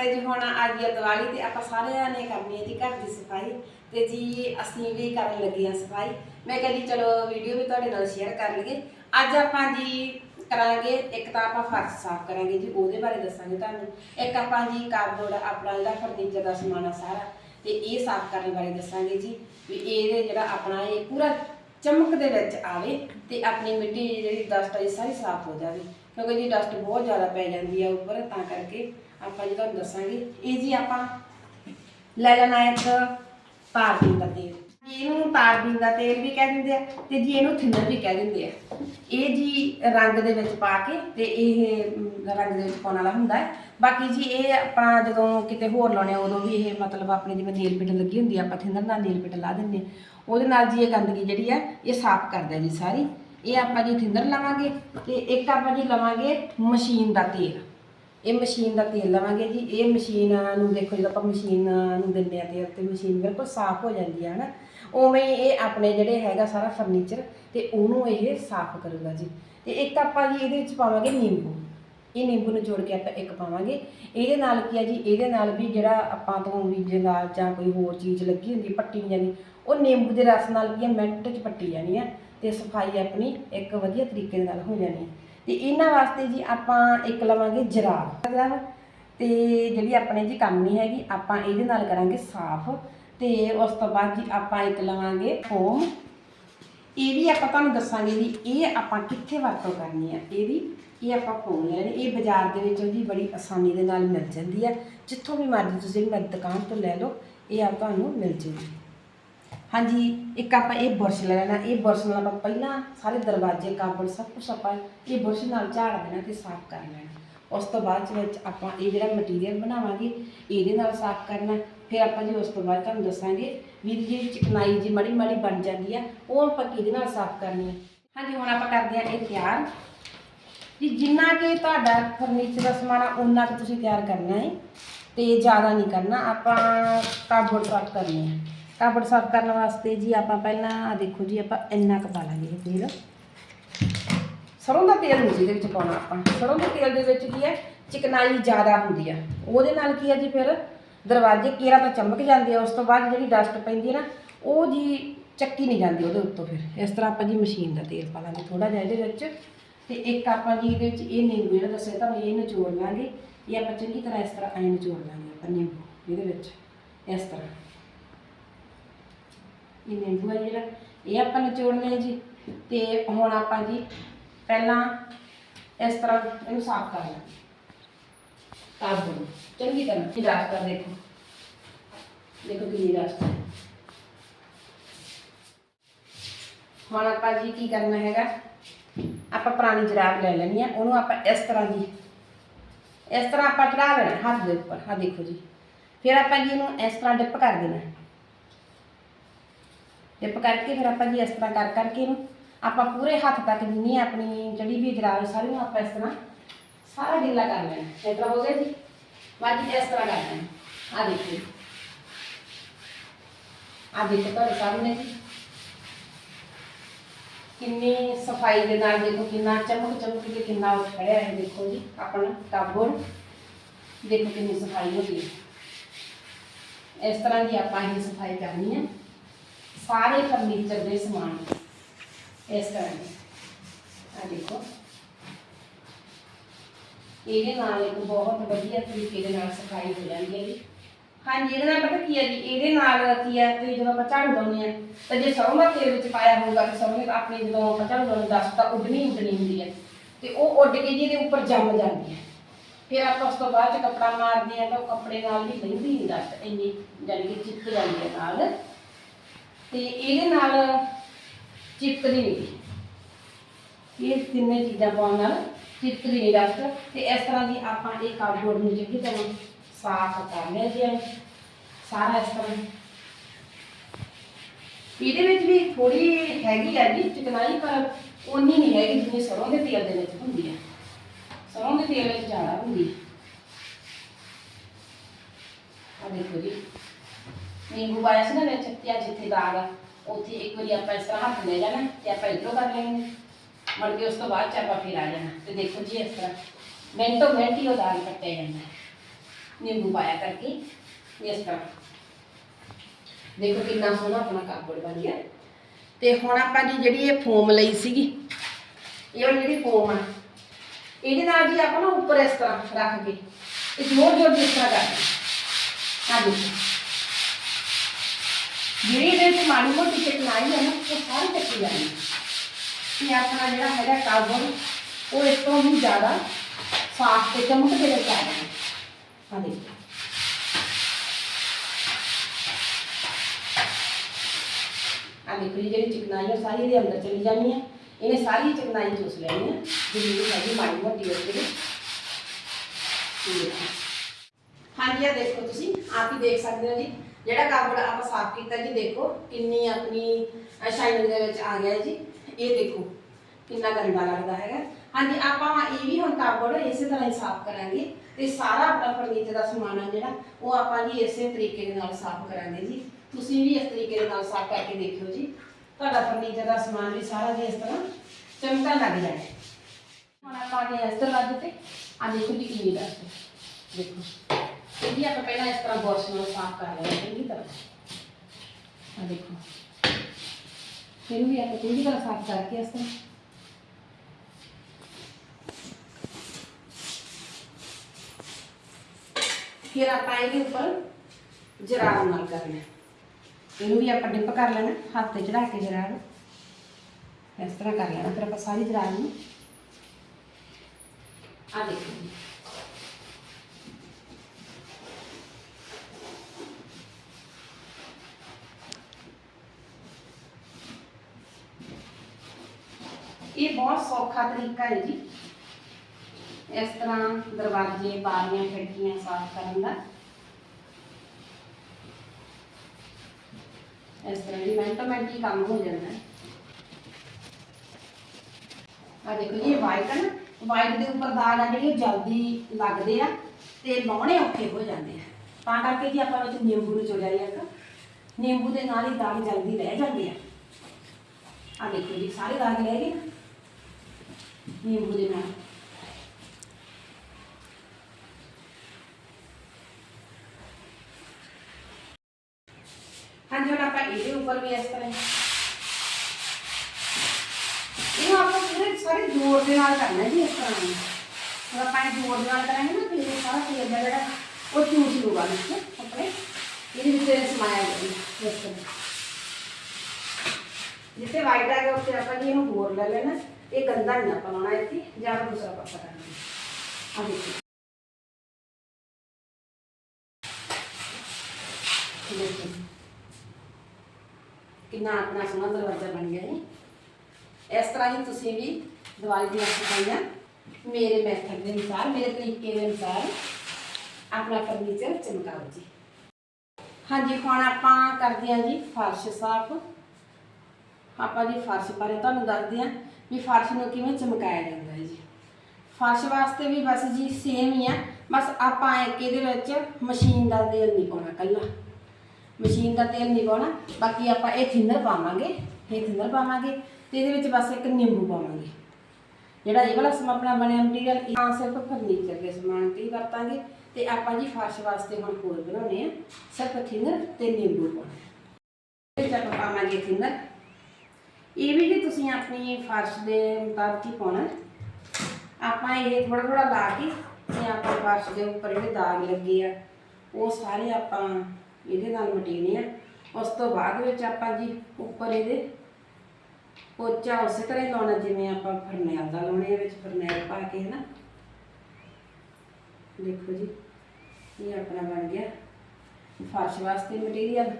ਪਤਾ ਹੈ ਜੀ ਹੁਣ ਆ ਗਈ ਹੈ ਦੀਵਾਲੀ ਤੇ ਆਪਾਂ ਸਾਰਿਆਂ ਨੇ ਕਰਨੀ ਹੈ ਜੀ ਘਰ ਦੀ ਸਫ਼ਾਈ ਤੇ ਜੀ ਅਸੀਂ ਵੀ ਕਰਨ ਲੱਗੇ ਹਾਂ ਸਫ਼ਾਈ। ਮੈਂ ਕਹਿੰਦੀ ਚਲੋ ਵੀਡੀਓ ਵੀ ਤੁਹਾਡੇ ਨਾਲ ਸ਼ੇਅਰ ਕਰ ਲਈਏ। ਅੱਜ ਆਪਾਂ ਜੀ ਕਰਾਂਗੇ, ਇੱਕ ਤਾਂ ਆਪਾਂ ਫਰਸ਼ ਸਾਫ਼ ਕਰਾਂਗੇ ਜੀ, ਉਹਦੇ ਬਾਰੇ ਦੱਸਾਂਗੇ ਤੁਹਾਨੂੰ। ਇੱਕ ਆਪਾਂ ਜੀ ਕਾਰਡਬੋਰਡ ਆਪਣਾ ਜਿਹੜਾ ਫਰਨੀਚਰ ਦਾ ਸਮਾਨ ਆ ਸਾਰਾ, ਤੇ ਇਹ ਸਾਫ਼ ਕਰਨ ਬਾਰੇ ਦੱਸਾਂਗੇ ਜੀ। ਵੀ ਇਹਦੇ ਜਿਹੜਾ ਆਪਣਾ ਇਹ ਪੂਰਾ ਚਮਕ ਦੇ ਵਿੱਚ ਆਵੇ ਤੇ ਆਪਣੀ ਮਿੱਟੀ ਜਿਹੜੀ ਡਸਟ ਹੈ ਸਾਰੀ ਸਾਫ਼ ਹੋ ਜਾਵੇ। ਕਿਉਂਕਿ ਜੀ ਡਸਟ ਬਹੁਤ ਜ਼ਿਆਦਾ ਪੈ ਜਾਂਦੀ ਹੈ ਉੱਪਰ, ਤਾਂ ਕਰਕੇ ਆਪਾਂ ਜੀ ਤੁਹਾਨੂੰ ਦੱਸਾਂਗੇ, ਇਹ ਜੀ ਆਪਾਂ ਲੈ ਲੈਣਾ ਇੱਕ ਤਾਰਬੀਨ ਦਾ ਤੇਲ। ਇਹਨੂੰ ਤਾਰਬੀਨ ਦਾ ਤੇਲ ਵੀ ਕਹਿ ਦਿੰਦੇ ਆ, ਤੇ ਜੀ ਇਹਨੂੰ ਥਿੰਦਰ ਵੀ ਕਹਿ ਦਿੰਦੇ ਆ। ਇਹ ਜੀ ਰੰਗ ਦੇ ਵਿੱਚ ਪਾ ਕੇ ਤੇ ਇਹ ਰੰਗ ਦੇ ਵਿੱਚ ਪਾਉਣ ਵਾਲਾ ਹੁੰਦਾ ਹੈ। ਬਾਕੀ ਜੀ ਇਹ ਆਪਾਂ ਜਦੋਂ ਕਿਤੇ ਹੋਰ ਲਾਉਣੇ ਉਦੋਂ ਵੀ ਇਹ ਮਤਲਬ ਆਪਣੇ ਜਿਵੇਂ ਨੇਲ ਪਿਟ ਲੱਗੀ ਹੁੰਦੀ ਆ, ਆਪਾਂ ਥਿੰਦਰ ਨਾਲ ਨੇਲ ਪਿਟ ਲਾ ਦਿੰਦੇ ਹਾਂ। ਉਹਦੇ ਨਾਲ ਜੀ ਇਹ ਗੰਦਗੀ ਜਿਹੜੀ ਆ, ਇਹ ਸਾਫ਼ ਕਰਦਾ ਜੀ ਸਾਰੀ। ਇਹ ਆਪਾਂ ਜੀ ਥਿੰਦਰ ਲਵਾਂਗੇ ਤੇ ਇੱਕ ਆਪਾਂ ਜੀ ਲਵਾਂਗੇ ਮਸ਼ੀਨ ਦਾ ਤੇਲ। ਇਹ ਮਸ਼ੀਨ ਦਾ ਤੇਲ ਲਵਾਂਗੇ ਜੀ। ਇਹ ਮਸ਼ੀਨ ਨੂੰ ਦੇਖੋ ਜਦੋਂ ਆਪਾਂ ਮਸ਼ੀਨ ਨੂੰ ਦਿੰਦੇ ਆ ਤੇਲ ਤੇ ਮਸ਼ੀਨ ਬਿਲਕੁਲ ਸਾਫ਼ ਹੋ ਜਾਂਦੀ ਹੈ ਹਨਾ? ਉਵੇਂ ਹੀ ਇਹ ਆਪਣੇ ਜਿਹੜੇ ਹੈਗਾ ਸਾਰਾ ਫਰਨੀਚਰ ਤੇ ਉਹਨੂੰ ਇਹ ਸਾਫ਼ ਕਰੂਗਾ ਜੀ। ਤੇ ਇੱਕ ਆਪਾਂ ਜੀ ਇਹਦੇ ਵਿੱਚ ਪਾਵਾਂਗੇ ਨਿੰਬੂ। ਇਹ ਨਿੰਬੂ ਨੂੰ ਜੋੜ ਕੇ ਆਪਾਂ ਇੱਕ ਪਾਵਾਂਗੇ। ਇਹਦੇ ਨਾਲ ਕੀ ਹੈ ਜੀ? ਇਹਦੇ ਨਾਲ ਵੀ ਜਿਹੜਾ ਆਪਾਂ ਤੋਂ ਵੀ ਜੇ ਨਾਲ ਜਾਂ ਕੋਈ ਹੋਰ ਚੀਜ਼ ਲੱਗੀ ਹੁੰਦੀ ਪੱਟੀ ਨਹੀਂ ਜਾਂਦੀ ਉਹ ਨਿੰਬੂ ਦੇ ਰਸ ਨਾਲ ਕੀ ਹੈ ਮਿੰਟ 'ਚ ਪੱਟੀ ਜਾਣੀ ਆ ਤੇ ਸਫ਼ਾਈ ਆਪਣੀ ਇੱਕ ਵਧੀਆ ਤਰੀਕੇ ਨਾਲ ਹੋ ਜਾਣੀ ਹੈ ਤੇ ਇਹਨਾਂ ਵਾਸਤੇ ਜੀ ਆਪਾਂ ਇੱਕ ਲਵਾਂਗੇ ਜਰਾਬ। ਜਰਾਬ ਤੇ ਜਿਹੜੀ ਆਪਣੇ ਜੀ ਕੰਮ ਨਹੀਂ ਹੈਗੀ, ਆਪਾਂ ਇਹਦੇ ਨਾਲ ਕਰਾਂਗੇ ਸਾਫ਼। ਤੇ ਉਸ ਤੋਂ ਬਾਅਦ ਜੀ ਆਪਾਂ ਇੱਕ ਲਵਾਂਗੇ ਫੋਮ ਇਹ ਵੀ ਆਪਾਂ ਤੁਹਾਨੂੰ ਦੱਸਾਂਗੇ ਵੀ ਇਹ ਆਪਾਂ ਕਿੱਥੇ ਵਰਤੋਂ ਕਰਨੀ ਹੈ ਇਹਦੀ ਇਹ ਆਪਾਂ ਫੋਨ ਲੈਣੀ ਇਹ ਬਾਜ਼ਾਰ ਦੇ ਵਿੱਚ ਜੀ ਬੜੀ ਆਸਾਨੀ ਦੇ ਨਾਲ ਮਿਲ ਜਾਂਦੀ ਹੈ ਜਿੱਥੋਂ ਵੀ ਮਰਜ਼ੀ ਤੁਸੀਂ ਮੇਰੀ ਦੁਕਾਨ ਤੋਂ ਲੈ ਲਓ, ਇਹ ਆਪ ਤੁਹਾਨੂੰ ਮਿਲ ਜੂਗੀ। ਹਾਂਜੀ, ਇੱਕ ਆਪਾਂ ਇਹ ਬੁਰਸ਼ ਲੈ ਲੈਣਾ, ਇਹ ਬੁਰਸ਼ ਨਾਲ ਆਪਾਂ ਪਹਿਲਾਂ ਸਾਰੇ ਦਰਵਾਜ਼ੇ ਕਾਬੜ ਸਭ ਕੁਝ ਆਪਾਂ ਇਹ ਬੁਰਸ਼ ਨਾਲ ਝਾੜ ਦੇਣਾ ਤੇ ਸਾਫ਼ ਕਰ ਲੈਣਾ। ਉਸ ਤੋਂ ਬਾਅਦ ਚ ਵਿੱਚ ਆਪਾਂ ਇਹ ਜਿਹੜਾ ਮਟੀਰੀਅਲ ਬਣਾਵਾਂਗੇ, ਇਹਦੇ ਨਾਲ ਸਾਫ਼ ਕਰਨਾ। ਫਿਰ ਆਪਾਂ ਜੀ ਉਸ ਤੋਂ ਬਾਅਦ ਤੁਹਾਨੂੰ ਦੱਸਾਂਗੇ ਵੀ ਇਹਦੀ ਜਿਹੜੀ ਚਿਕਨਾਈ ਜੀ ਮੜੀ ਮੜੀ ਬਣ ਜਾਂਦੀ ਆ, ਉਹ ਆਪਾਂ ਕਿਹਦੇ ਨਾਲ ਸਾਫ਼ ਕਰਨੀ ਹੈ ਹਾਂਜੀ, ਹੁਣ ਆਪਾਂ ਕਰਦੇ ਹਾਂ ਇਹ ਤਿਆਰ। ਜੀ, ਜਿੰਨਾ ਕਿ ਤੁਹਾਡਾ ਫਰਨੀਚਰ ਦਾ ਸਮਾਨ ਆ ਉਨਾ ਕੁ ਤੁਸੀਂ ਤਿਆਰ ਕਰਨਾ ਹੈ ਤੇ ਜ਼ਿਆਦਾ ਨਹੀਂ ਕਰਨਾ, ਆਪਾਂ ਕਾਬੜ ਸਾਫ਼ ਕਰਨੀ ਹੈ ਕਾਬੜ ਸਾਫ਼ ਕਰਨ ਵਾਸਤੇ ਜੀ ਆਪਾਂ ਪਹਿਲਾਂ ਆਹ ਦੇਖੋ ਜੀ, ਆਪਾਂ ਇੰਨਾ ਕੁ ਪਾ ਲਾਂਗੇ ਇਹ ਤੇਲ। ਸਰੋਂ ਦਾ ਤੇਲ ਨਹੀਂ ਜਿਹਦੇ ਵਿੱਚ ਪਾਉਣਾ ਆਪਾਂ। ਸਰੋਂ ਦੇ ਤੇਲ ਦੇ ਵਿੱਚ ਕੀ ਹੈ? ਚਿਕਨਾਈ ਜ਼ਿਆਦਾ ਹੁੰਦੀ ਆ। ਉਹਦੇ ਨਾਲ ਕੀ ਹੈ ਜੀ ਫਿਰ? ਦਰਵਾਜ਼ੇ ਕੀਰਾ ਤਾਂ ਚਮਕ ਜਾਂਦੇ ਆ। ਉਸ ਤੋਂ ਬਾਅਦ ਜਿਹੜੀ ਡਸਟ ਪੈਂਦੀ ਹੈ ਨਾ, ਉਹ ਜੀ ਚੱਕੀ ਨਹੀਂ ਜਾਂਦੀ ਉਹਦੇ ਉੱਤੋਂ ਫਿਰ। ਇਸ ਤਰ੍ਹਾਂ ਆਪਾਂ ਜੀ ਮਸ਼ੀਨ ਦਾ ਤੇਲ ਪਾ ਲਾਂਗੇ ਥੋੜਾ ਜਿਹਾ ਇਹਦੇ ਵਿੱਚ। ਤੇ ਇੱਕ ਆਪਾਂ ਜੀ ਇਹਦੇ ਵਿੱਚ ਇਹ ਨਿੰਬੂ ਜਿਹੜਾ ਦੱਸਿਆ ਤੁਹਾਨੂੰ ਇਹ ਨਿਚੋੜ ਲਾਂਗੇ। ਇਹ ਆਪਾਂ ਚੰਗੀ ਤਰ੍ਹਾਂ ਇਸ ਤਰ੍ਹਾਂ ਐਂ ਨਿਚੋੜ ਲਾਂਗੇ ਆਪਾਂ ਨਿੰਬੂ ਇਹਦੇ ਵਿੱਚ। ਇਸ ਤਰ੍ਹਾਂ। ਇਹ ਨਿੰਬੂ ਹੈ ਜਿਹੜਾ, ਇਹ ਆਪਾਂ ਨਿਚੋੜਨੇ ਜੀ। ਤੇ ਹੁਣ ਆਪਾਂ ਜੀ ਪਹਿਲਾਂ ਇਸ ਤਰ੍ਹਾਂ ਇਹਨੂੰ ਸਾਫ਼ ਕਰ ਲੈਣਾ ਕਰ। ਦੋ ਚੰਗੀ ਤਰ੍ਹਾਂ। ਇਹ ਰਾਸਤਾ ਦੇਖੋ। ਦੇਖੋ ਕਿੰਨੀ ਰਾਸਤਾ ਹੈ ਹੁਣ ਆਪਾਂ ਜੀ ਕੀ ਕਰਨਾ ਹੈਗਾ? ਆਪਾਂ ਪੁਰਾਣੀ ਜਰਾਬ ਲੈ ਲੈਣੀ ਆ ਉਹਨੂੰ ਆਪਾਂ ਇਸ ਤਰ੍ਹਾਂ ਜੀ, ਇਸ ਤਰ੍ਹਾਂ ਆਪਾਂ ਚੜਾ ਲੈਣਾ। ਹੱਥ ਦੇ ਉੱਪਰ। ਹਾਂ ਦੇਖੋ ਜੀ। ਫਿਰ ਆਪਾਂ ਜੀ ਇਹਨੂੰ ਇਸ ਤਰ੍ਹਾਂ ਡਿਪ ਕਰ ਦੇਣਾ। ਡਿਪ ਕਰਕੇ ਫਿਰ ਆਪਾਂ ਜੀ ਇਸ ਤਰ੍ਹਾਂ ਕਰ ਕਰਕੇ ਇਹਨੂੰ ਆਪਾਂ ਪੂਰੇ ਹੱਥ ਤੱਕ ਜਿੰਨੀ ਆਪਣੀ ਜਿਹੜੀ ਵੀ ਜਰਾਬ ਸਾਰੀ ਨੂੰ ਆਪਾਂ ਇਸ ਤਰ੍ਹਾਂ ਸਾਰਾ ਢਿੱਲਾ ਕਰ ਲੈਣਾ। ਇਸ ਤਰ੍ਹਾਂ ਹੋ ਗਿਆ ਜੀ? ਬਾਅਦ ਜੀ ਇਸ ਤਰ੍ਹਾਂ ਕਰ ਲੈਣਾ। ਆ ਦੇਖੋ ਆ ਦੇਖੋ ਤੁਹਾਡੇ ਸਾਹਮਣੇ ਜੀ। ਕਿੰਨੀ ਸਫ਼ਾਈ ਦੇ ਨਾਲ ਦੇਖੋ ਕਿੰਨਾ ਚਮਕ ਚਮਕ ਕੇ ਕਿੰਨਾ ਉੱਠ ਖੜਿਆ ਹੈ, ਦੇਖੋ ਜੀ, ਆਪਣਾ ਕਾਬੋਰਡ ਦੇਖੋ ਕਿੰਨੀ ਸਫ਼ਾਈ ਹੋ ਗਈ ਹੈ। ਇਸ ਤਰ੍ਹਾਂ ਦੀ ਆਪਾਂ ਇਹ ਸਫ਼ਾਈ ਕਰਨੀ ਹੈ। ਸਾਰੇ ਫਰਨੀਚਰ ਦੇ ਸਮਾਨ ਇਸ ਤਰ੍ਹਾਂ ਦੀ। ਆ ਦੇਖੋ। ਇਹਦੇ ਨਾਲ ਇੱਕ ਬਹੁਤ ਵਧੀਆ ਤਰੀਕੇ ਦੇ ਨਾਲ ਸਫ਼ਾਈ ਹੋ ਜਾਂਦੀ ਹੈ ਜੀ। ਹਾਂਜੀ, ਇਹਦੇ ਨਾਲ ਪਤਾ ਕੀ ਹੈ ਜੀ? ਇਹਦੇ ਨਾਲ ਕੀ ਹੈ ਤੇ ਜਦੋਂ ਆਪਾਂ ਝਾੜੂ ਲਾਉਂਦੇ ਆ ਤਾਂ ਜੇ ਸਰੋਂ ਦਾ ਤੇਲ ਵਿੱਚ ਪਾਇਆ ਹੋਊਗਾ, ਤੇ ਸਰੋਂ ਆਪਣੇ ਜਦੋਂ ਆਪਾਂ ਝਾੜੂ ਲਾਉਂਦੇ ਦਸ ਤਾਂ ਉੱਡਣੀ ਉੱਡਣੀ ਹੁੰਦੀ ਹੈ। ਤੇ ਉਹ ਉੱਡ ਕੇ ਜੀ ਇਹਦੇ ਉੱਪਰ ਜੰਮ ਜਾਂਦੀ ਹੈ। ਫਿਰ ਆਪਾਂ ਉਸ ਤੋਂ ਬਾਅਦ ਚ ਕੱਪੜਾ ਮਾਰਦੇ ਆ ਤਾਂ ਉਹ ਕੱਪੜੇ ਨਾਲ ਵੀ ਲੈਂਦੀ ਨਹੀਂ ਦਸਤ ਇੰਨੀ ਜਾਨੀ ਕਿ ਚਿਪਕ ਜਾਂਦੀ ਹੈ ਨਾਲ। ਤੇ ਇਹਦੇ ਨਾਲ ਚਿਪਕਦੀ ਨਹੀਂ ਇਹ ਤਿੰਨੇ ਚੀਜ਼ਾਂ ਪਾਉਣ ਨਾਲ ਚਿਪਕਦੀ ਨਹੀਂ ਦਸਤ ਤੇ ਇਸ ਤਰ੍ਹਾਂ ਦੀ ਆਪਾਂ ਇਹ ਕਾਰਡਬੋਰਡ ਨੂੰ ਚੰਗੀ ਤਰ੍ਹਾਂ ਸਾਫ਼ ਕਰ ਲਿਆ ਜੀ ਸਾਰਾ ਇਸ ਤਰ੍ਹਾਂ। ਇਹਦੇ ਵਿੱਚ ਵੀ ਥੋੜੀ ਹੈਗੀ ਆ ਜੀ ਚਿਕਨਾਈ, ਪਰ ਉਨੀ ਨਹੀਂ ਹੈਗੀ ਜਿੰਨੀ ਸਰੋਂ ਦੇ ਤੇਲ ਦੇ ਵਿੱਚ ਹੁੰਦੀ ਹੈ ਸਰੋਂ ਦੇ ਤੇਲ ਵਿੱਚ ਜ਼ਿਆਦਾ ਹੁੰਦੀ ਹੈ ਆ ਦੇਖੋ ਜੀ। ਨਿੰਬੂ ਪਾਇਆ ਸੀ ਨਾ ਵਿੱਚ ਤੇ ਆਹ ਜਿੱਥੇ ਦਾਗ ਆ। ਉੱਥੇ ਇੱਕ ਵਾਰੀ ਆਪਾਂ ਇਸ ਤਰ੍ਹਾਂ ਹੱਥ ਲੈ ਜਾਣਾ ਤੇ ਆਪਾਂ ਇਧਰੋਂ ਕਰ ਲੈਣੇ। ਮੜ ਕੇ ਉਸ ਤੋਂ ਬਾਅਦ ਚ ਆਪਾਂ ਫਿਰ ਆ ਜਾਣਾ। ਤੇ ਦੇਖੋ ਜੀ ਇਸ ਤਰ੍ਹਾਂ। ਮਿੰਟੋ ਮਿੰਟ ਹੀ ਉਹ ਦਾਗ ਕੱਟਿਆ ਜਾਂਦਾ। ਹੈ ਨਿੰਬੂ ਪਾਇਆ ਕਰਕੇ ਇਸ ਤਰ੍ਹਾਂ। ਦੇਖੋ ਕਿੰਨਾ ਸੋਹਣਾ ਆਪਣਾ ਕਾਪੜ ਬਣ ਗਿਆ। ਤੇ ਹੁਣ ਆਪਾਂ ਜੀ ਜਿਹੜੀ ਇਹ ਫੋਮ ਲਈ ਸੀਗੀ, ਇਹ ਵਾਲੀ ਜਿਹੜੀ ਫੋਮ ਆ, ਇਹਦੇ ਨਾਲ ਜੀ ਆਪਾਂ ਨਾ ਉੱਪਰ ਇਸ ਤਰ੍ਹਾਂ ਰੱਖ ਕੇ, ਇਹ ਜੋਰ ਜੋਰ ਜਿਸ ਤਰ੍ਹਾਂ ਕਰਦੇ ਆ ਦੇਖੋ। ਜਿਹੜੀ ਇਹਦੇ ਤੇ ਮਾੜੀ ਮੋਟੀ ਚਿਕਨਾਈ ਹੈ ਨਾ, ਉਹ ਸਾਰੀ ਚੱਕੀ ਜਾਂਦੀ ਹੈ। ਇਹ ਆਪਣਾ ਜਿਹੜਾ ਹੈਗਾ ਕਾਬਲ ਉਹ ਇਸ ਤੋਂ ਵੀ ਜ਼ਿਆਦਾ ਸਾਫ਼ ਤੇ ਚਮਕ ਦੇ ਵਿੱਚ ਆ ਜਾਣਾ ਆ ਦੇਖੋ। ਆ ਦੇਖੋ ਜੀ, ਜਿਹੜੀ ਚਿਕਨਾਈ ਹੈ ਸਾਰੀ ਇਹਦੇ ਅੰਦਰ ਚਲੀ ਜਾਣੀ ਹੈ। ਇਹਨੇ ਸਾਰੀ ਚਿਕਨਾਈ ਚੂਸ ਲੈਣੀ ਹੈ, ਜਿਹੜੀ ਹੈਗੀ ਮਾੜੀ ਮੋਟੀ ਉਹਦੇ ਵਿੱਚ ਇਹ ਦੇਖੋ। ਹਾਂਜੀ ਆ ਦੇਖੋ ਤੁਸੀਂ, ਆਪ ਹੀ ਦੇਖ ਸਕਦੇ ਹੋ ਜੀ। ਜਿਹੜਾ ਕਾਪੜ ਆਪਾਂ ਸਾਫ਼ ਕੀਤਾ ਜੀ, ਦੇਖੋ ਕਿੰਨੀ ਆਪਣੀ ਸ਼ਾਈਨਿੰਗ ਦੇ ਵਿੱਚ ਆ ਗਿਆ ਜੀ। ਇਹ ਦੇਖੋ, ਕਿੰਨਾ ਗੰਦਾ ਲੱਗਦਾ ਹੈਗਾ। ਹਾਂਜੀ, ਆਪਾਂ ਇਹ ਵੀ ਹੁਣ ਕਾਪੜ ਇਸੇ ਤਰ੍ਹਾਂ ਹੀ ਸਾਫ਼ ਕਰਾਂਗੇ ਤੇ ਸਾਰਾ ਆਪਣਾ ਫਰਨੀਚਰ ਦਾ ਸਮਾਨ ਆ ਜਿਹੜਾ, ਉਹ ਆਪਾਂ ਜੀ ਇਸੇ ਤਰੀਕੇ ਦੇ ਨਾਲ ਸਾਫ਼ ਕਰਾਂਗੇ ਜੀ। ਤੁਸੀਂ ਵੀ ਇਸ ਤਰੀਕੇ ਦੇ ਨਾਲ ਸਾਫ਼ ਕਰਕੇ ਦੇਖਿਓ ਜੀ। ਤੁਹਾਡਾ ਫਰਨੀਚਰ ਦਾ ਸਮਾਨ ਵੀ ਸਾਰਾ ਜੀ ਇਸ ਤਰ੍ਹਾਂ ਚਮਕਣ ਲੱਗ ਜਾਏ ਹੁਣ ਆਪਾਂ ਆ ਇਸ ਦਰਵਾਜ਼ੇ ਤੇ ਆ ਦੇਖੋ ਜੀ ਕਿੰਨੀ ਦਸਤ ਦੇਖੋ। ਇਹਦੀ ਆਪਾਂ ਪਹਿਲਾਂ ਇਸ ਤਰ੍ਹਾਂ ਬੁਰਸ਼ ਨਾਲ ਸਾਫ਼ ਕਰ ਲੈਣਾ ਚੰਗੀ ਤਰ੍ਹਾਂ ਆ ਦੇਖੋ ਫਿਰ ਵੀ ਆਪਾਂ ਚੰਗੀ ਤਰ੍ਹਾਂ ਸਾਫ਼ ਕਰਕੇ ਇਸ ਤਰ੍ਹਾਂ ਫਿਰ ਆਪਾਂ ਇਹਦੇ ਉੱਪਰ ਜਰਾਬ ਨਾਲ ਕਰਨਾ ਇਹਨੂੰ ਵੀ ਆਪਾਂ ਡਿਪ ਕਰ ਲੈਣਾ ਹੱਥ ਤੇ ਚੜਾ ਕੇ ਜਰਾਬ ਇਸ ਤਰ੍ਹਾਂ ਕਰ ਲੈਣਾ ਫਿਰ ਆਪਾਂ ਸਾਰੀ ਜਰਾਬ ਨੂੰ ਆ ਦੇਖੋ ਇਹ ਬਹੁਤ ਸੌਖਾ ਤਰੀਕਾ ਹੈ ਜੀ। ਇਸ ਤਰ੍ਹਾਂ ਦਰਵਾਜ਼ੇ, ਬਾਰੀਆਂ, ਖਿੜਕੀਆਂ ਸਾਫ਼ ਕਰਨ ਦਾ। ਇਸ ਤਰ੍ਹਾਂ ਜੀ ਮਿੰਟੋ ਮਿੰਟ ਹੀ ਕੰਮ ਹੋ। ਜਾਂਦਾ ਆ ਦੇਖੋ ਜੀ ਵਾਈਟ ਹੈ ਨਾ। ਵਾਈਟ ਦੇ ਉੱਪਰ ਦਾਗ ਆ ਜਿਹੜੇ, ਉਹ ਜਲਦੀ ਲੱਗਦੇ ਆ ਤੇ ਲਾਉਣੇ ਔਖੇ ਹੋ ਜਾਂਦੇ ਆ। ਤਾਂ ਕਰਕੇ ਜੀ ਆਪਾਂ ਵਿੱਚ ਨਿੰਬੂ ਨੂੰ ਚੋੜਿਆ ਜਾਂਦਾ ਨਿੰਬੂ ਦੇ ਨਾਲ ਹੀ ਦਾਗ ਜਲਦੀ ਰਹਿ ਜਾਂਦੇ ਆ। ਆ ਦੇਖੋ ਜੀ, ਸਾਰੇ ਦਾਗ ਰਹਿ ਗਏ। ਨਾ ਨਿੰਬੂ ਦੇ ਨਾਲ ਹਾਂਜੀ ਹੁਣ ਆਪਾਂ ਇਹਦੇ ਉੱਪਰ ਵੀ ਇਸ ਤਰ੍ਹਾਂ ਹੀ ਇਹ ਆਪਾਂ ਪੂਰੇ ਸਾਰੇ ਜੋਰ ਦੇ ਨਾਲ ਕਰਨਾ ਜੀ ਇਸ ਤਰ੍ਹਾਂ ਹੀ ਹੁਣ ਆਪਾਂ ਇਹ ਜੋਰ ਦੇ ਨਾਲ ਕਰਾਂਗੇ ਨਾ ਫਿਰ ਇਹ ਸਾਰਾ ਤੇਲ ਦਾ ਜਿਹੜਾ ਉਹ ਚੂਸ ਲੂਗਾ ਵਿੱਚ ਆਪਣੇ ਇਹਦੇ ਵਿੱਚ ਇਹ ਸਮਾਇਆ ਜਾਊਗਾ ਇਸ ਤਰ੍ਹਾਂ ਜਿੱਥੇ ਵਾਈਟ ਆ ਗਿਆ ਉੱਥੇ ਆਪਾਂ ਜੀ ਇਹਨੂੰ ਹੋਰ ਲੈ ਲੈਣਾ ਇਹ ਗੰਦਾ ਨਹੀਂ ਆਪਾਂ ਲਾਉਣਾ ਇੱਥੇ ਜਾਂ ਆਪਾਂ ਦੂਸਰਾ ਪਾਸਾ ਕਰਨਾ ਆ ਦੇਖੋ ਦੇਖੋ ਕਿੰਨਾ ਆਪਣਾ ਸੋਹਣਾ ਦਰਵਾਜ਼ਾ ਬਣ ਗਿਆ ਹੈ ਇਸ ਤਰ੍ਹਾਂ ਹੀ ਤੁਸੀਂ ਵੀ ਦੀਵਾਲੀ ਦੀਆਂ ਸਫਾਈਆਂ ਮੇਰੇ ਮੈਥਡ ਦੇ ਅਨੁਸਾਰ ਮੇਰੇ ਤਰੀਕੇ ਦੇ ਅਨੁਸਾਰ ਆਪਣਾ ਫਰਨੀਚਰ ਚਮਕਾਓ ਜੀ ਹਾਂਜੀ ਹੁਣ ਆਪਾਂ ਕਰਦੇ ਹਾਂ ਜੀ ਫਰਸ਼ ਸਾਫ਼ ਆਪਾਂ ਜੀ ਫਰਸ਼ ਬਾਰੇ ਤੁਹਾਨੂੰ ਦੱਸਦੇ ਹਾਂ ਵੀ ਫਰਸ਼ ਨੂੰ ਕਿਵੇਂ ਚਮਕਾਇਆ ਜਾਂਦਾ ਹੈ ਜੀ। ਫਰਸ਼ ਵਾਸਤੇ ਵੀ ਬਸ ਜੀ ਸੇਮ ਹੀ ਆ। ਬਸ ਆਪਾਂ ਇੱਕ ਇਹਦੇ ਵਿੱਚ ਮਸ਼ੀਨ ਦਾ ਤੇਲ ਨਹੀਂ ਪਾਉਣਾ ਕੱਲਾ ਮਸ਼ੀਨ ਦਾ ਤੇਲ ਨਹੀਂ ਪਾਉਣਾ, ਬਾਕੀ ਆਪਾਂ ਇਹ ਥਿਨਰ ਪਾਵਾਂਗੇ, ਇਹ ਥਿਨਰ ਪਾਵਾਂਗੇ ਤੇ ਇਹਦੇ ਵਿੱਚ ਬਸ ਇੱਕ ਨਿੰਬੂ ਪਾਵਾਂਗੇ। ਜਿਹੜਾ ਇਹ ਵਾਲਾ ਸਮਾਂ ਆਪਣਾ ਬਣਿਆ ਮਟੀਰੀਅਲ ਇਹ ਸਿਰਫ ਫਰਨੀਚਰ ਦੇ ਸਮਾਨ ਤੇ ਹੀ ਵਰਤਾਂਗੇ ਤੇ ਆਪਾਂ ਜੀ ਫਰਸ਼ ਵਾਸਤੇ ਹੁਣ ਹੋਰ ਬਣਾਉਣੇ ਆ। ਸਿਰਫ ਥਿਨਰ ਤੇ ਨਿੰਬੂ ਪਾਉਣਾ। ਇਹ ਆਪਾਂ ਪਾਵਾਂਗੇ ਥਿਨਰ ਇਹ ਵੀ ਜੀ ਤੁਸੀਂ ਆਪਣੀ ਫਰਸ਼ ਦੇ ਮੁਤਾਬਕ ਹੀ ਪਾਉਣਾ ਆਪਾਂ ਇਹ ਥੋੜਾ ਥੋੜਾ ਲਾ ਕੇ ਤੇ ਆਪਾਂ ਫਰਸ਼ ਦੇ ਉੱਪਰ ਜਿਹੜੇ ਦਾਗ ਲੱਗੇ ਆ। ਉਹ ਸਾਰੇ ਆਪਾਂ ਇਹਦੇ ਨਾਲ ਮਟੀਨੇ ਆ। ਉਸ ਤੋਂ ਬਾਅਦ ਵਿੱਚ ਆਪਾਂ ਜੀ ਉੱਪਰ ਇਹਦੇ ਪੋਚਾ ਉਸੇ ਤਰ੍ਹਾਂ ਹੀ ਲਾਉਣਾ ਜਿਵੇਂ ਆਪਾਂ ਫਰਨੈਲ ਦਾ ਲਾਉਣੇ ਆ ਵਿੱਚ ਫਰਨੈਲ ਪਾ ਕੇ ਹੈ ਨਾ ਦੇਖੋ ਜੀ, ਇਹ ਆਪਣਾ ਬਣ ਗਿਆ ਫਰਸ਼ ਵਾਸਤੇ ਮਟੀਰੀਅਲ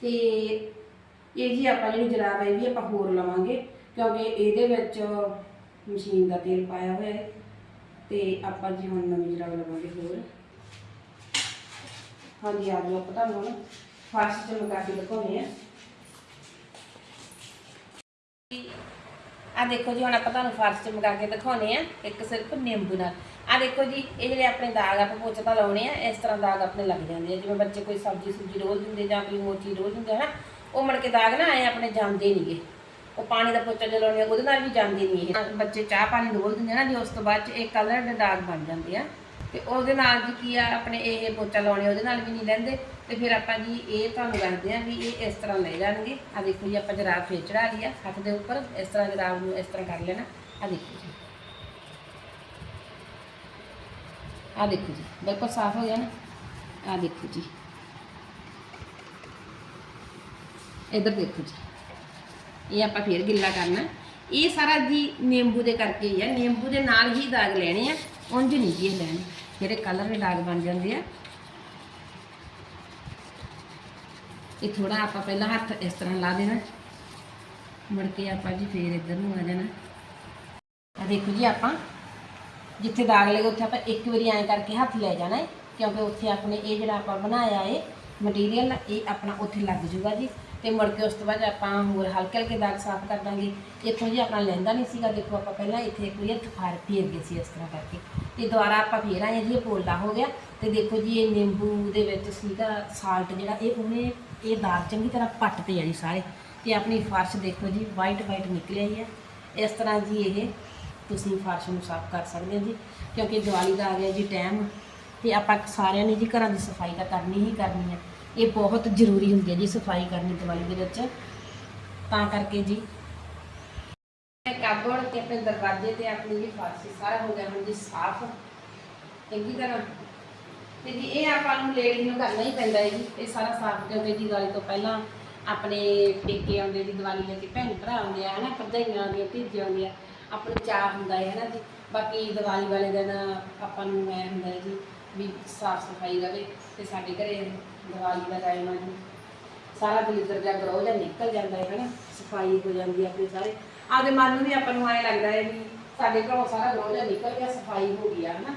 ਤੇ ਇਹ ਜੀ ਆਪਾਂ ਜਿਹੜੀ ਜਰਾਬ ਹੈ ਇਹ ਵੀ ਆਪਾਂ ਹੋਰ ਲਵਾਂਗੇ, ਕਿਉਂਕਿ ਇਹਦੇ ਵਿੱਚ ਮਸ਼ੀਨ ਦਾ ਤੇਲ ਪਾਇਆ ਹੋਇਆ ਹੈ ਤੇ ਆਪਾਂ ਜੀ ਹੁਣ ਨਵੀਂ ਜਰਾਬ ਲਵਾਂਗੇ ਹੋਰ। ਹਾਂਜੀ, ਆ ਜਾਓ ਆਪਾਂ ਤੁਹਾਨੂੰ ਹੁਣ। ਫਰਸ਼ ਚ ਲਗਾ ਕੇ ਦਿਖਾਉਂਦੇ ਆ। ਆ ਦੇਖੋ ਜੀ, ਹੁਣ ਆਪਾਂ ਤੁਹਾਨੂੰ ਫਰਸ਼ 'ਚ ਮਗਾ ਕੇ ਦਿਖਾਉਨੇ ਆ, ਇੱਕ ਸਿਰਫ ਨਿੰਬੂ ਨਾਲ। ਆ ਦੇਖੋ ਜੀ, ਇਹ ਜਿਹੜੇ ਆਪਣੇ ਦਾਗ ਆਪਾਂ ਪੋਚਾ ਤਾਂ ਲਾਉਣੇ ਆ, ਇਸ ਤਰ੍ਹਾਂ ਦਾਗ ਆਪਣੇ ਲੱਗ ਜਾਂਦੇ ਆ। ਜਿਵੇਂ ਬੱਚੇ ਕੋਈ ਸਬਜ਼ੀ ਸੁਬਜ਼ੀ ਰੋਲ ਦਿੰਦੇ ਜਾਂ ਕੋਈ ਮੋਚੀ ਚੀਜ਼ ਰੋਲ ਦਿੰਦੇ ਹਨਾ? ਉਹ ਮੜ ਕੇ ਦਾਗ ਨਾ ਆਏ, ਆਪਣੇ ਜਾਂਦੇ ਨਹੀਂਗੇ ਉਹ ਪਾਣੀ ਦਾ ਪੋਚਾ ਜਲਾਉਣੇ ਉਹਦੇ ਨਾਲ ਵੀ ਜਾਂਦੇ ਨਹੀਂ ਇਹ। ਬੱਚੇ ਚਾਹ ਪਾਣੀ ਡੋਲ ਦਿੰਦੇ ਨਾ, ਜੀ ਉਸ ਤੋਂ ਬਾਅਦ ਚ ਇਹ ਕਲਰ ਦੇ ਦਾਗ ਬਣ ਜਾਂਦੇ ਆ। ਤੇ ਉਹਦੇ ਨਾਲ ਜੀ ਕੀ ਆ, ਆਪਣੇ ਇਹ ਪੋਚਾ ਲਾਉਣੇ ਉਹਦੇ ਨਾਲ ਵੀ ਨਹੀਂ ਲੈਂਦੇ। ਤੇ ਫਿਰ ਆਪਾਂ ਜੀ ਇਹ ਤੁਹਾਨੂੰ ਦੱਸਦੇ ਆ ਵੀ ਇਹ ਇਸ ਤਰ੍ਹਾਂ ਲੈ ਜਾਣਗੇ। ਆ ਦੇਖੋ ਜੀ, ਆਪਾਂ ਜਰਾਬ ਫੇਰ ਚੜਾ ਲਈ ਆ, ਹੱਥ ਦੇ ਉੱਪਰ। ਇਸ ਤਰ੍ਹਾਂ ਜਰਾਬ ਨੂੰ ਇਸ ਤਰ੍ਹਾਂ ਕਰ ਲੈਣਾ। ਆ ਦੇਖੋ ਜੀ। ਆ ਦੇਖੋ ਜੀ, ਬਿਲਕੁਲ ਸਾਫ਼ ਹੋ ਗਿਆ ਨਾ। ਆ ਦੇਖੋ ਜੀ। ਇਧਰ ਦੇਖੋ ਜੀ। ਇਹ ਆਪਾਂ ਫੇਰ ਗਿੱਲਾ ਕਰਨਾ। ਇਹ ਸਾਰਾ ਜੀ ਨਿੰਬੂ ਦੇ ਕਰਕੇ ਹੀ ਆ। ਨਿੰਬੂ ਦੇ ਨਾਲ ਹੀ ਦਾਗ ਲੈਣੇ ਆ। ਉਂਝ ਨਹੀਂ ਜੀ ਇਹ ਲੈਣੇ। ਜਿਹੜੇ ਕਲਰ ਦੇ ਦਾਗ ਬਣ ਜਾਂਦੇ ਆ। ਇਹ ਥੋੜਾ ਆਪਾਂ ਪਹਿਲਾਂ ਹੱਥ ਇਸ ਤਰ੍ਹਾਂ ਲਾ ਦੇਣਾ। ਮੁੜ ਕੇ ਆਪਾਂ ਜੀ ਫੇਰ ਇੱਧਰ ਨੂੰ ਆ ਜਾਣਾ। ਆ ਦੇਖੋ ਜੀ ਆਪਾਂ। ਜਿੱਥੇ ਦਾਗ ਲੱਗੇ ਉੱਥੇ ਆਪਾਂ ਇੱਕ ਵਾਰੀ ਐਂ ਕਰਕੇ ਹੱਥ ਲੈ ਜਾਣਾ ਹੈ ਕਿਉਂਕਿ ਉੱਥੇ ਆਪਣੇ ਇਹ ਜਿਹੜਾ ਆਪਾਂ ਬਣਾਇਆ ਏ ਮਟੀਰੀਅਲ ਇਹ ਆਪਣਾ ਉੱਥੇ ਲੱਗ ਜੂਗਾ ਜੀ। ਤੇ ਮੁੜ ਕੇ ਉਸ ਤੋਂ ਬਾਅਦ ਆਪਾਂ ਹੋਰ ਹਲਕੇ ਹਲਕੇ ਦਾਗ ਸਾਫ਼ ਕਰ ਦਾਂਗੇ। ਇੱਥੋਂ ਜੀ ਆਪਣਾ ਲੈਂਦਾ ਨਹੀਂ ਸੀਗਾ। ਦੇਖੋ ਆਪਾਂ ਪਹਿਲਾਂ ਇੱਥੇ ਇੱਕ ਵਾਰੀ ਫਾਰ ਫੇਰ ਗਏ ਸੀ ਇਸ ਤਰ੍ਹਾਂ ਕਰਕੇ। ਤੇ ਦੁਬਾਰਾ ਆਪਾਂ ਫੇਰ ਆਏ ਜੀ, ਇਹ ਪੋਲਾ ਹੋ ਗਿਆ। ਤੇ ਦੇਖੋ ਜੀ, ਇਹ ਨਿੰਬੂ ਦੇ ਵਿੱਚ ਸੀਗਾ ਸਾਲਟ ਜਿਹੜਾ, ਇਹ ਉਹਨੇ ਇਹ ਦਾਗ ਚੰਗੀ ਤਰ੍ਹਾਂ ਪੱਟ ਤੇ ਆ ਜੀ ਸਾਰੇ। ਤੇ ਆਪਣੀ ਫਰਸ਼ ਦੇਖੋ ਜੀ ਵਾਈਟ ਵਾਈਟ ਨਿਕਲਿਆ ਹੀ ਹੈ। ਇਸ ਤਰ੍ਹਾਂ ਜੀ ਇਹ ਤੁਸੀਂ ਫਰਸ਼ ਨੂੰ ਸਾਫ਼ ਕਰ ਸਕਦੇ ਹੋ ਜੀ, ਕਿਉਂਕਿ ਦੀਵਾਲੀ ਦਾ ਆ ਗਿਆ ਜੀ ਟਾਈਮ ਤੇ ਆਪਾਂ ਸਾਰਿਆਂ ਨੇ ਜੀ ਘਰਾਂ ਦੀ ਸਫ਼ਾਈ ਤਾਂ ਕਰਨੀ ਹੀ ਕਰਨੀ ਹੈ। ਇਹ ਬਹੁਤ ਜ਼ਰੂਰੀ ਹੁੰਦੀ ਹੈ ਜੀ ਸਫ਼ਾਈ ਕਰਨੀ ਦੀਵਾਲੀ ਦੇ ਵਿੱਚ। ਤਾਂ ਕਰਕੇ ਜੀ। ਇਹ ਕਾਬੜ ਤੇ ਆਪਣੇ ਦਰਵਾਜ਼ੇ ਤੇ ਆਪਣੀ ਜੀ ਫਰਸ਼ ਸਾਰਾ ਹੋ ਗਿਆ, ਹੁਣ ਜੀ ਸਾਫ਼। ਚੰਗੀ ਤਰ੍ਹਾਂ। ਤੇ ਜੀ ਇਹ ਆਪਾਂ ਨੂੰ ਲੇਡੀ ਨੂੰ ਕਰਨਾ ਹੀ ਪੈਂਦਾ ਹੈ ਜੀ। ਇਹ ਸਾਰਾ ਸਾਫ਼ ਕਿਉਂਕਿ ਜੀ ਦੀਵਾਲੀ ਤੋਂ ਪਹਿਲਾਂ ਆਪਣੇ ਪੇਕੇ ਆਉਂਦੇ ਜੀ ਦੀਵਾਲੀ ਲੈ ਕੇ ਭੈਣ ਭਰਾ ਆਉਂਦੇ ਆ, ਹਨਾ, ਭਰਜਾਈਆਂ ਆਉਂਦੀਆਂ ਧੀਜੀਆਂ ਆਉਂਦੀਆਂ। ਆਪਣੇ ਨੂੰ ਚਾਹ ਹੁੰਦਾ ਹੈ, ਹਨਾ ਜੀ। ਬਾਕੀ ਦੀਵਾਲੀ ਵਾਲੇ ਦਿਨ ਆਪਾਂ ਨੂੰ ਐ ਹੁੰਦਾ ਜੀ, ਵੀ ਸਾਫ਼ ਸਫ਼ਾਈ ਰਵੇ ਤੇ ਸਾਡੇ ਘਰੇ ਦੀਵਾਲੀ ਦਾ ਟਾਈਮ ਆ ਜੀ। ਸਾਰਾ ਦਲਿੱਦਰ ਜਾਂ ਗਰੋਹ ਜਾਂ ਨਿਕਲ ਜਾਂਦਾ ਹੈ ਹਨਾ। ਸਫ਼ਾਈ ਹੋ ਜਾਂਦੀ ਹੈ ਆਪਣੇ ਸਾਰੇ। ਆਪਦੇ ਮਨ ਨੂੰ ਵੀ ਆਪਾਂ ਨੂੰ ਐ ਲੱਗਦਾ ਹੈ ਵੀ ਸਾਡੇ ਘਰੋਂ ਸਾਰਾ ਗਰੋਹ ਜਾਂ ਨਿਕਲ ਗਿਆ, ਸਫ਼ਾਈ ਹੋ ਗਈ ਆ, ਹਨਾ।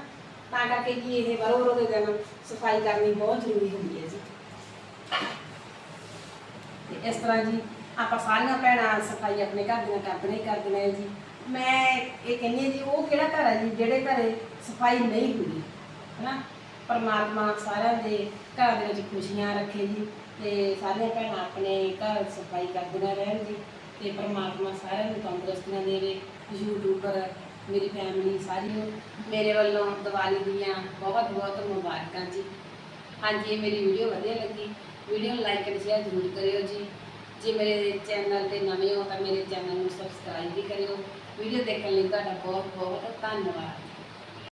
ਤਾਂ ਕਰਕੇ ਜੀ ਇਹ ਬਰੋ ਬਰੋ ਦੇ ਦਿਨ ਸਫ਼ਾਈ ਕਰਨੀ ਬਹੁਤ ਜ਼ਰੂਰੀ ਹੁੰਦੀ ਹੈ ਜੀ। ਤੇ ਇਸ ਤਰ੍ਹਾਂ ਜੀ ਆਪਾਂ ਸਾਰੀਆਂ ਭੈਣਾਂ ਸਫ਼ਾਈ ਆਪਣੇ ਘਰ ਦੀਆਂ ਕਰਦੀਆਂ ਹੀ ਕਰਦੀਆਂ ਹੈ ਜੀ। ਮੈਂ ਇਹ ਕਹਿੰਦੀ ਹਾਂ ਜੀ, ਉਹ ਕਿਹੜਾ ਘਰ ਹੈ ਜੀ, ਜਿਹੜੇ ਘਰੇ ਸਫ਼ਾਈ ਨਹੀਂ ਹੁੰਦੀ, ਹੈਨਾ। ਪਰਮਾਤਮਾ ਸਾਰਿਆਂ ਦੇ ਘਰ ਦੇ ਵਿੱਚ ਖੁਸ਼ੀਆਂ ਰੱਖੇ ਜੀ ਤੇ ਸਾਰੀਆਂ ਭੈਣਾਂ ਆਪਣੇ ਘਰ ਸਫ਼ਾਈ ਕਰਦੀਆਂ ਰਹਿਣ ਜੀ ਤੇ ਪਰਮਾਤਮਾ ਸਾਰਿਆਂ ਨੂੰ ਤੰਦਰੁਸਤੀਆਂ ਦੇਵੇ, ਯੂਟਿਊਬਰ, ਮੇਰੀ ਫੈਮਿਲੀ ਸਾਰੀ ਨੂੰ ਮੇਰੇ ਵੱਲੋਂ ਦੀਵਾਲੀ ਦੀਆਂ ਬਹੁਤ ਬਹੁਤ ਮੁਬਾਰਕਾਂ ਜੀ। ਹਾਂਜੀ, ਇਹ ਮੇਰੀ ਵੀਡੀਓ ਵਧੀਆ ਲੱਗੀ। ਵੀਡੀਓ ਨੂੰ ਲਾਈਕ ਅਤੇ ਸ਼ੇਅਰ ਜ਼ਰੂਰ ਕਰਿਓ ਜੀ। ਜੇ ਮੇਰੇ ਚੈਨਲ ਤੇ ਨਵੇਂ ਹੋ ਤਾਂ ਮੇਰੇ ਚੈਨਲ ਨੂੰ ਸਬਸਕ੍ਰਾਈਬ ਵੀ ਕਰਿਓ। ਵੀਡੀਓ ਦੇਖਣ ਲਈ ਤੁਹਾਡਾ ਬਹੁਤ ਬਹੁਤ ਧੰਨਵਾਦ।